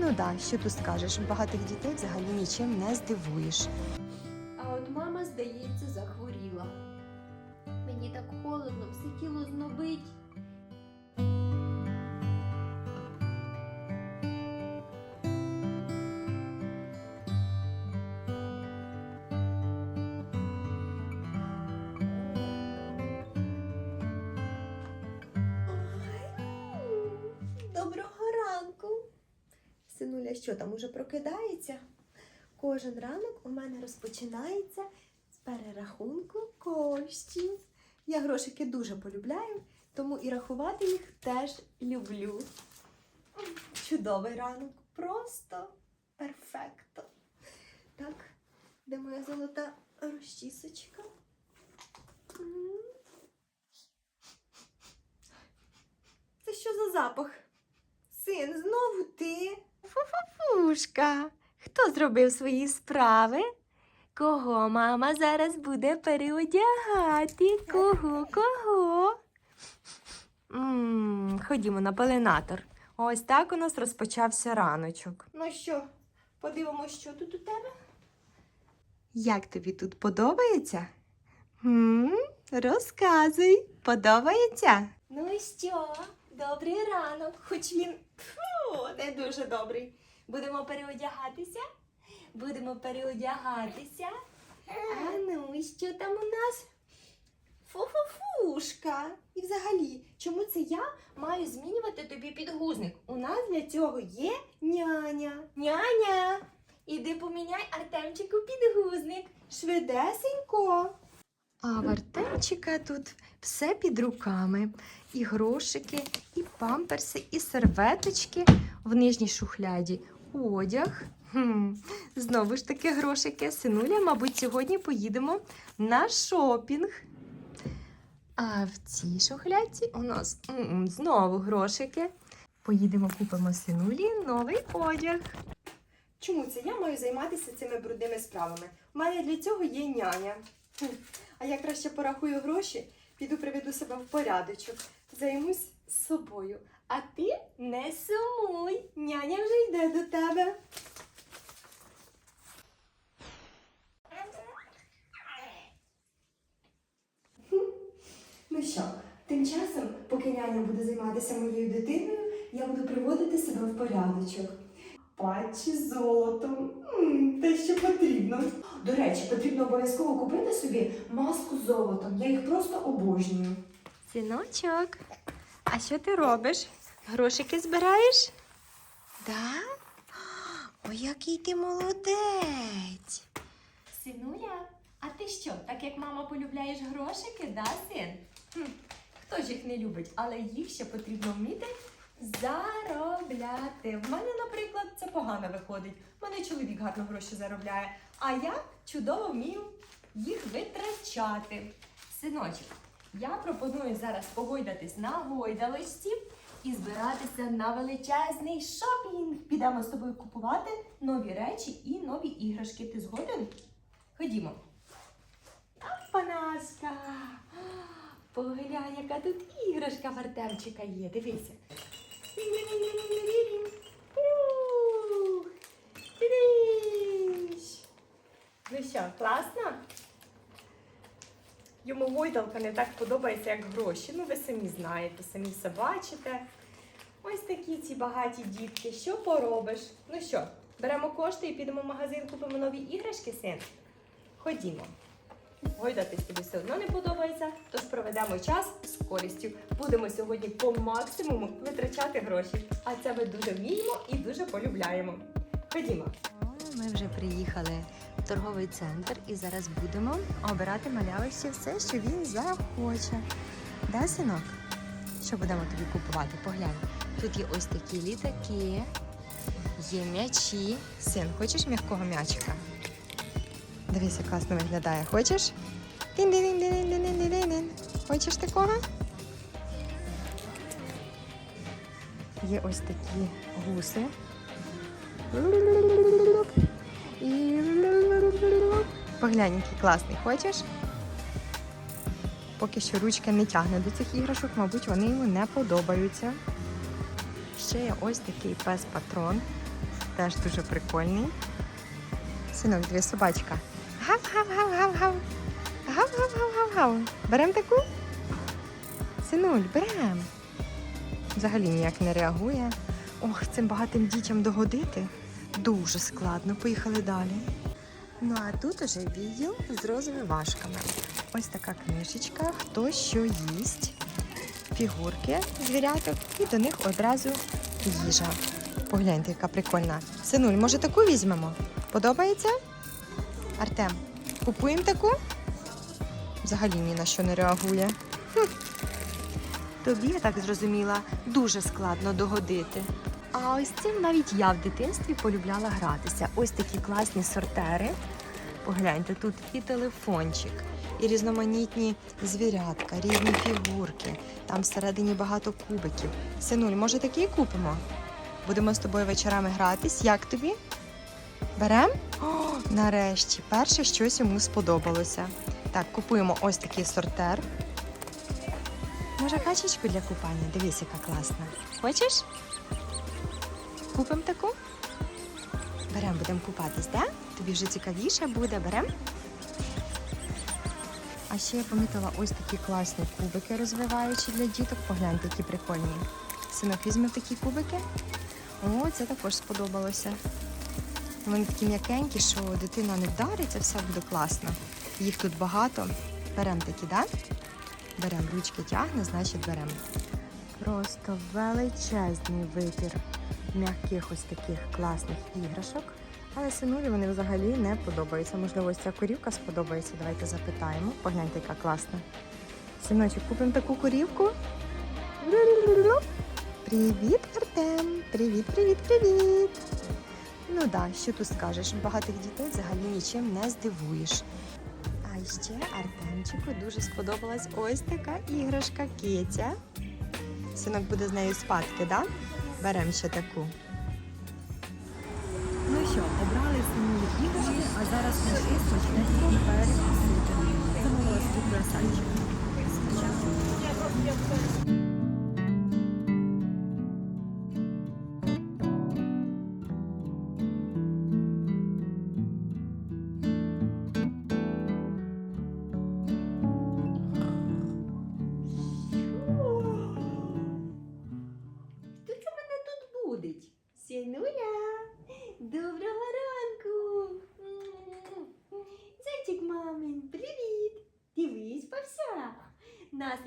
Ну да, що тут скажеш, багатих дітей взагалі нічим не здивуєш. А от мама, здається, захворіла. Мені так холодно, все тіло знобить. Синуля, що там уже прокидається? Кожен ранок у мене розпочинається з перерахунку коштів. Я грошики дуже полюбляю, тому і рахувати їх теж люблю. Чудовий ранок, просто перфекто. Так, де моя золота розчісочка? Це що за запах? Син, знову ти? Фушка, хто зробив свої справи? Кого мама зараз буде переодягати? Кого, кого? м ходімо на полинатор. Ось так у нас розпочався раночок. Ну що, подивимось, що тут у тебе? Як тобі тут подобається? М? Розказуй, подобається? Ну і що? Добрий ранок, хоч він фу, не дуже добрий. Будемо переодягатися? Будемо переодягатися. А ну, і що там у нас? Фу-фу-фушка. І взагалі, чому це я маю змінювати тобі підгузник? У нас для цього є няня. Няня, іди поміняй Артемчику підгузник. Швидесенько. А в Артемчика тут все під руками. І грошики, і памперси, і серветочки в нижній шухляді. Одяг. Хм, знову ж таки грошики. Синуля, мабуть, сьогодні поїдемо на шопінг. А в цій шухляді у нас знову грошики. Поїдемо, купимо синулі новий одяг. Чому це я маю займатися цими брудними справами? У мене для цього є няня. А я краще порахую гроші, піду приведу себе в порядочок, займусь собою. А ти не сумуй, няня вже йде до тебе. Ну що, тим часом, поки няня буде займатися моєю дитиною, я буду приводити себе в порядочок. Патчі з золотом. Те, що потрібно. До речі, потрібно обов'язково купити собі маску з золотом. Я їх просто обожнюю. Синочок, а що ти робиш? Грошики збираєш? Да? Ой, який ти молодець. Синуля, а ти що, так як мама полюбляєш грошики, да, син? Хм, хто ж їх не любить, але їх ще потрібно вміти заробляти. В мене, наприклад, це погано виходить. У мене чоловік гарно гроші заробляє, а я чудово вмію їх витрачати. Синочок, я пропоную зараз погойдатись на гойдалочці і збиратися на величезний шопінг. Підемо з тобою купувати нові речі і нові іграшки. Ти згоден? Ходімо. Панаска! Поглянь, яка тут іграшка в Артемчика є. Дивися. Ух, що, класно? Йому гойдалка не так подобається, як гроші. Ну, ви самі знаєте, самі все бачите. Ось такі ці багаті дітки. Що поробиш? Ну що, беремо кошти і підемо в магазин, купимо нові іграшки, син? Ходімо. Гойдатись тобі все одно не подобається, тож проведемо час з користю. Будемо сьогодні по максимуму витрачати гроші. А це ми дуже вміємо і дуже полюбляємо. Ходімо. Ми вже приїхали торговий центр і зараз будемо обирати малявищі все, що він захоче. Да, синок? Що будемо тобі купувати? Поглянь. Тут є ось такі літаки, є м'ячі. Син, хочеш м'якого м'ячика? Дивись, класно виглядає. Хочеш? Хочеш такого? Є ось такі гуси. І поглянь, який класний. Хочеш? Поки що ручка не тягне до цих іграшок, мабуть, вони йому не подобаються. Ще є ось такий пес-патрон. теж дуже прикольний. Синок, дві собачка. Гав-гав-гав-гав-гав. Гав-гав-гав-гав-гав. Берем таку? Синуль, берем. Взагалі ніяк не реагує. Ох, цим багатим дітям догодити. Дуже складно. Поїхали далі. Ну а тут уже відділ з розвивашками. Ось така книжечка, хто що їсть, фігурки звіряток і до них одразу їжа. Погляньте, яка прикольна. Синуль, може таку візьмемо? Подобається? Артем, купуємо таку? Взагалі ні на що не реагує. Хм. Тобі, я так зрозуміла, дуже складно догодити. А ось цим навіть я в дитинстві полюбляла гратися. Ось такі класні сортери. Погляньте, тут і телефончик, і різноманітні звірятка, різні фігурки. Там всередині багато кубиків. Синуль, може такі купимо? Будемо з тобою вечорами гратись. Як тобі? Берем? О, нарешті, перше щось йому сподобалося. Так, купуємо ось такий сортер. Може, качечку для купання? Дивись, яка класна. Хочеш? Купимо таку? Берем, будемо купатись, так? Тобі вже цікавіше буде, берем? А ще я помітила ось такі класні кубики розвиваючі для діток. Погляньте, які прикольні. Синок, візьме такі кубики. О, це також сподобалося. Вони такі м'якенькі, що дитина не вдариться, все буде класно. Їх тут багато. Беремо такі, так? Беремо, ручки тягне, значить беремо. Просто величезний вибір м'яких ось таких класних іграшок. Але синулі вони взагалі не подобаються. Можливо, ось ця корівка сподобається. Давайте запитаємо. Погляньте, яка класна. Синочок, купимо таку корівку. Привіт, Артем! Привіт, привіт, привіт! Ну так, да, що тут скажеш? Багатих дітей взагалі нічим не здивуєш. А ще Артемчику дуже сподобалась ось така іграшка Киця. Синок буде з нею спадки, да? Беремо ще таку. Ну що, обрали самі іграшки, а зараз ми ще почнемо перекусити. Замовила собі круасанчик.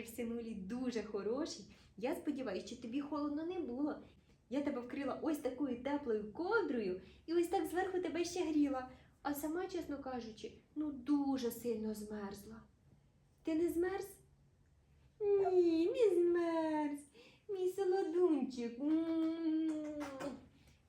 Настрій в синулі дуже хороший. Я сподіваюся, що тобі холодно не було. Я тебе вкрила ось такою теплою ковдрою і ось так зверху тебе ще гріла. А сама, чесно кажучи, ну дуже сильно змерзла. Ти не змерз? Ні, не змерз. Мій солодунчик. М.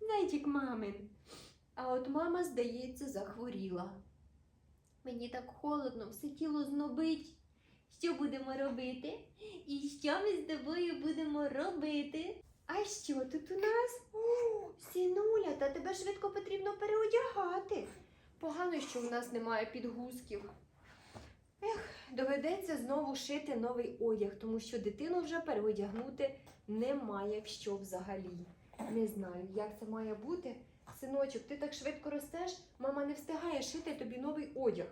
Зайчик мамин. А от мама, здається, захворіла. Мені так холодно, все тіло знобить. Що будемо робити? І що ми з тобою будемо робити? А що тут у нас? О, сінуля, та тебе швидко потрібно переодягати. Погано, що в нас немає підгузків. Ех, доведеться знову шити новий одяг, тому що дитину вже переодягнути немає в що взагалі. Не знаю, як це має бути. Синочок, ти так швидко ростеш, мама не встигає шити тобі новий одяг.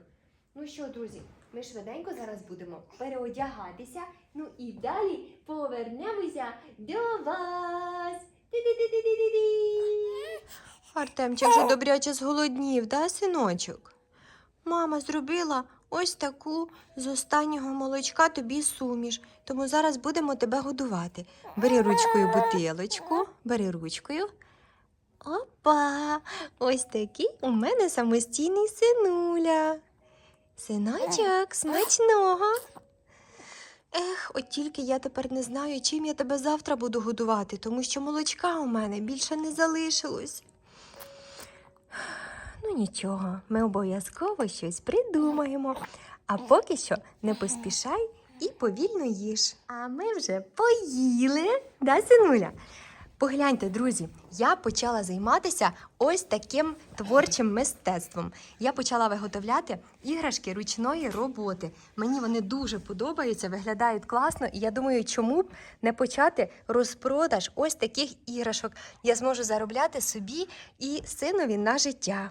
Ну що, друзі, ми швиденько зараз будемо переодягатися. Ну і далі повернемося до вас. Ти-ти-ти-ти-ти-ти. Артемчик вже добряче зголоднів, да, синочок? Мама зробила ось таку з останнього молочка тобі суміш, тому зараз будемо тебе годувати. Бери ручкою бутилочку, бери ручкою. Опа! Ось такий у мене самостійний синуля. Синочок, смачного. Ех, от тільки я тепер не знаю, чим я тебе завтра буду годувати, тому що молочка у мене більше не залишилось. Ну нічого, ми обов'язково щось придумаємо. А поки що не поспішай і повільно їж. А ми вже поїли, да, синуля? Погляньте, друзі, я почала займатися ось таким творчим мистецтвом. Я почала виготовляти іграшки ручної роботи. Мені вони дуже подобаються, виглядають класно, і я думаю, чому б не почати розпродаж ось таких іграшок. Я зможу заробляти собі і синові на життя.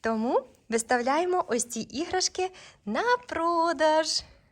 Тому виставляємо ось ці іграшки на продаж.